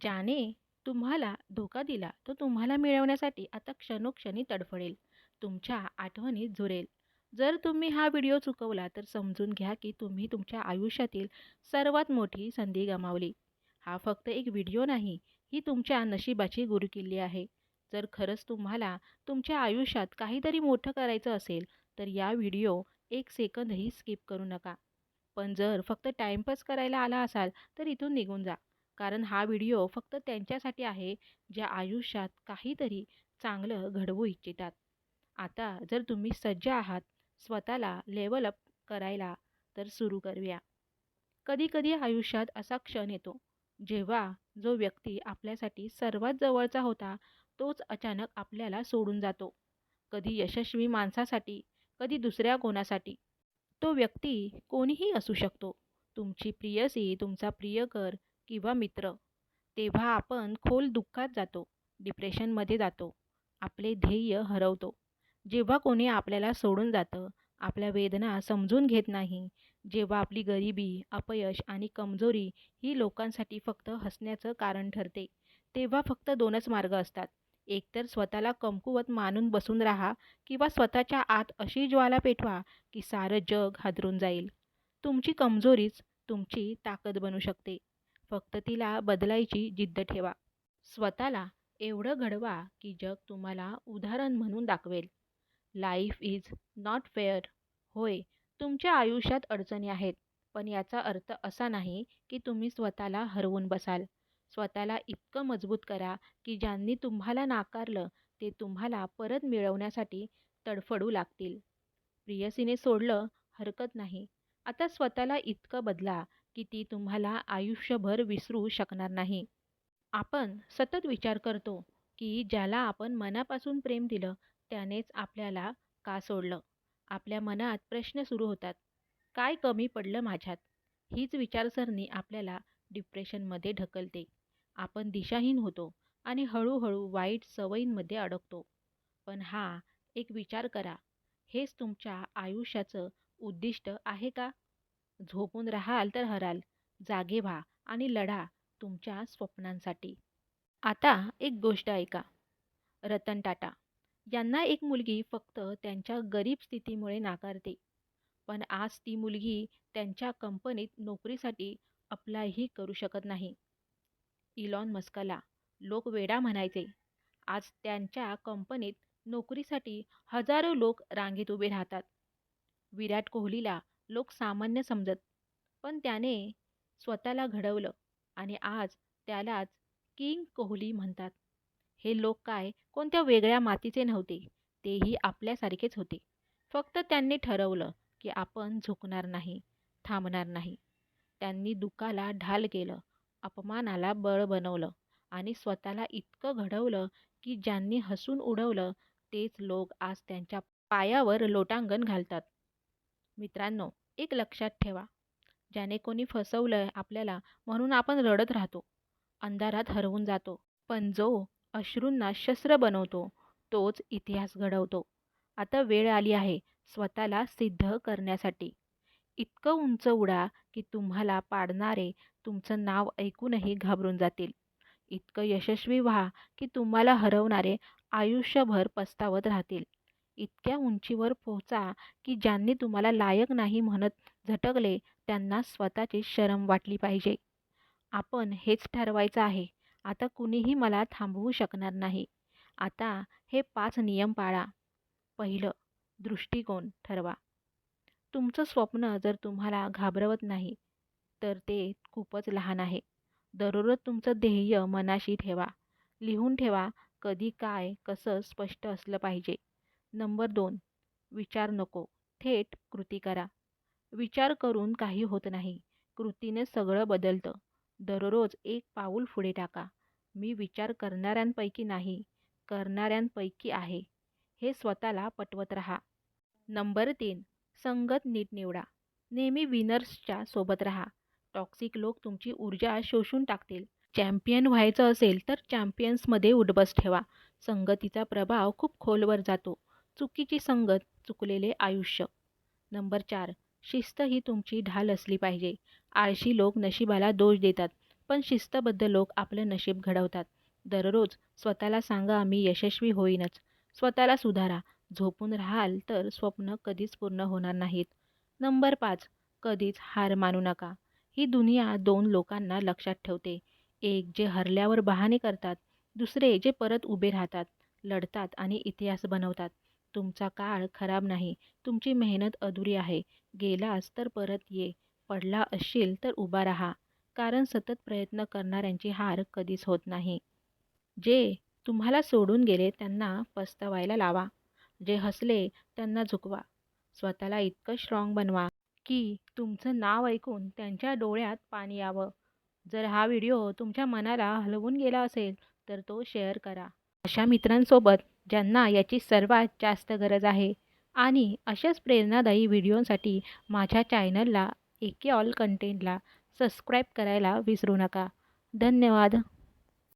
ज्याने तुम्हाला धोका दिला तो तुम्हाला मिळवण्यासाठी आता क्षणोक्षणी तडफडेल. तुमच्या आठवणीत झुरेल. जर तुम्ही हा व्हिडिओ चुकवला तर समजून घ्या की तुम्ही तुमच्या आयुष्यातील सर्वात मोठी संधी गमावली. हा फक्त एक व्हिडिओ नाही ही तुमच्या नशिबाची गुरुकिल्ली आहे. जर खरंच तुम्हाला तुमच्या आयुष्यात काहीतरी मोठं करायचं असेल तर या व्हिडिओ एक सेकंदही स्किप करू नका. पण जर फक्त टाईमपास करायला आला असाल तर इथून निघून जा. कारण हा व्हिडिओ फक्त त्यांच्यासाठी आहे ज्या आयुष्यात काहीतरी चांगलं घडवू इच्छितात. आता जर तुम्ही सज्ज आहात स्वतःला लेवल अप करायला तर सुरू करूया. कधीकधी आयुष्यात असा क्षण येतो जेव्हा जो व्यक्ती आपल्यासाठी सर्वात जवळचा होता तोच अचानक आपल्याला सोडून जातो. कधी यशस्वी माणसासाठी कधी दुसऱ्या कोणासाठी. तो व्यक्ती कोणीही असू शकतो. तुमची प्रियसी तुमचा प्रियकर किंवा मित्र तेव्हा आपण खोल दुःखात जातो डिप्रेशनमध्ये जातो आपले ध्येय हरवतो. जेव्हा कोणी आपल्याला सोडून जातं आपल्या वेदना समजून घेत नाही जेव्हा आपली गरिबी अपयश आणि कमजोरी ही लोकांसाठी फक्त हसण्याचं कारण ठरते तेव्हा फक्त दोनच मार्ग असतात. एकतर स्वतःला कमकुवत मानून बसून राहा किंवा स्वतःच्या आत अशी ज्वाला पेटवा की सारं जग हादरून जाईल. तुमची कमजोरीच तुमची ताकद बनू शकते. फक्त तिला बदलायची जिद्द ठेवा. स्वतःला एवढं घडवा की जग तुम्हाला उदाहरण म्हणून दाखवेल. लाईफ इज नॉट फेअर होय तुमच्या आयुष्यात अडचणी आहेत पण याचा अर्थ असा नाही की तुम्ही स्वतःला हरवून बसाल. स्वतःला इतकं मजबूत करा की ज्यांनी तुम्हाला नाकारलं ते तुम्हाला परत मिळवण्यासाठी तडफडू लागतील. प्रियसीने सोडलं हरकत नाही. आता स्वतःला इतकं बदला की ती तुम्हाला आयुष्यभर विसरू शकणार नाही. आपण सतत विचार करतो की ज्याला आपण मनापासून प्रेम दिलं त्यानेच आपल्याला का सोडलं? आपल्या मनात प्रश्न सुरू होतात. काय कमी पडलं माझ्यात? हीच विचारसरणी आपल्याला डिप्रेशनमध्ये ढकलते. आपण दिशाहीन होतो आणि हळूहळू वाईट सवयींमध्ये अडकतो. पण हा एक विचार करा. हेच तुमच्या आयुष्याचं उद्दिष्ट आहे का? झोपून राहाल तर हराल. जागे व्हा आणि लढा तुमच्या स्वप्नांसाठी. आता एक गोष्ट ऐका. रतन टाटा यांना एक मुलगी फक्त त्यांच्या गरीब स्थितीमुळे नाकारते. पण आज ती मुलगी त्यांच्या कंपनीत नोकरीसाठी अप्लायही करू शकत नाही. इलॉन मस्कला लोक वेडा म्हणायचे. आज त्यांच्या कंपनीत नोकरीसाठी हजारो लोक रांगेत उभे राहतात. विराट कोहलीला लोक सामान्य समजत. पण त्याने स्वतःला घडवलं आणि आज त्यालाच किंग कोहली म्हणतात. हे लोक काय कोणत्या वेगळ्या मातीचे नव्हते तेही आपल्यासारखेच होते. फक्त त्यांनी ठरवलं की आपण झुकणार नाही थांबणार नाही. त्यांनी दुःखाला ढाल केलं अपमानाला बळ बनवलं आणि स्वतःला इतकं घडवलं की ज्यांनी हसून उडवलं तेच लोक आज त्यांच्या पायावर लोटांगण घालतात. मित्रांनो एक लक्षात ठेवा. ज्याने कोणी फसवलं आहे आपल्याला म्हणून आपण रडत राहतो. अंधारात हरवून जातो. पण जो अश्रूंना शस्त्र बनवतो तोच इतिहास घडवतो. आता वेळ आली आहे स्वतःला सिद्ध करण्यासाठी. इतकं उंच उडा की तुम्हाला पाडणारे तुमचं नाव ऐकूनही घाबरून जातील. इतकं यशस्वी व्हा की तुम्हाला हरवणारे आयुष्यभर पस्तावत राहतील. इतक्या उंचीवर पोहोचा की ज्यांनी तुम्हाला लायक नाही म्हणत झटकले त्यांना स्वतःची शरम वाटली पाहिजे. आपण हेच ठरवायचं आहे. आता कुणीही मला थांबवू शकणार नाही. आता हे पाच नियम पाळा. पहिलं दृष्टिकोन ठरवा. तुमचं स्वप्न जर तुम्हाला घाबरवत नाही तर ते खूपच लहान आहे. दररोज तुमचं ध्येय मनाशी ठेवा. लिहून ठेवा कधी काय कसं स्पष्ट असलं पाहिजे. नंबर दोन विचार नको. थेट कृती करा. विचार करून काही होत नाही. कृतीने सगळं बदलतं. दररोज एक पाऊल पुढे टाका. मी विचार करणाऱ्यांपैकी नाही करणाऱ्यांपैकी आहे. हे स्वतःला पटवत राहा. नंबर तीन संगत नीट निवडा. नेहमी विनर्सच्या सोबत राहा. टॉक्सिक लोक तुमची ऊर्जा शोषून टाकतील. चॅम्पियन व्हायचं असेल तर चॅम्पियन्समध्ये उडबस ठेवा. संगतीचा प्रभाव खूप खोलवर जातो. चुकीची संगत चुकलेले आयुष्य. नंबर चार शिस्त ही तुमची ढाल असली पाहिजे. आळशी लोक नशिबाला दोष देतात पण शिस्तबद्ध लोक आपलं नशीब घडवतात. दररोज स्वतःला सांगा मी यशस्वी होईनच. स्वतःला सुधारा झोपून राहाल तर स्वप्न कधीच पूर्ण होणार नाहीत. नंबर पाच कधीच हार मानू नका. ही दुनिया दोन लोकांना लक्षात ठेवते. एक जे हरल्यावर बहाणे करतात दुसरे जे परत उभे राहतात लढतात आणि इतिहास बनवतात. तुमचा काळ खराब नाही. तुमची मेहनत अधुरी आहे. गेलास तर परत ये. पडला असशील तर उभा राहा. कारण सतत प्रयत्न करणाऱ्यांची हार कधीच होत नाही. जे तुम्हाला सोडून गेले त्यांना पस्तवायला लावा. जे हसले त्यांना झुकवा. स्वतःला इतकं स्ट्रॉंग बनवा की तुमचं नाव ऐकून त्यांच्या डोळ्यात पाणी यावं. जर हा व्हिडिओ तुमच्या मनाला हलवून गेला असेल तर तो शेअर करा. अशा मित्रांसोबत ज्यांना याची सर्वात जास्त गरज आहे. आणि अशाच प्रेरणादायी व्हिडिओसाठी माझ्या चॅनलला एके ऑल कंटेंटला सबस्क्राईब करायला विसरू नका. धन्यवाद.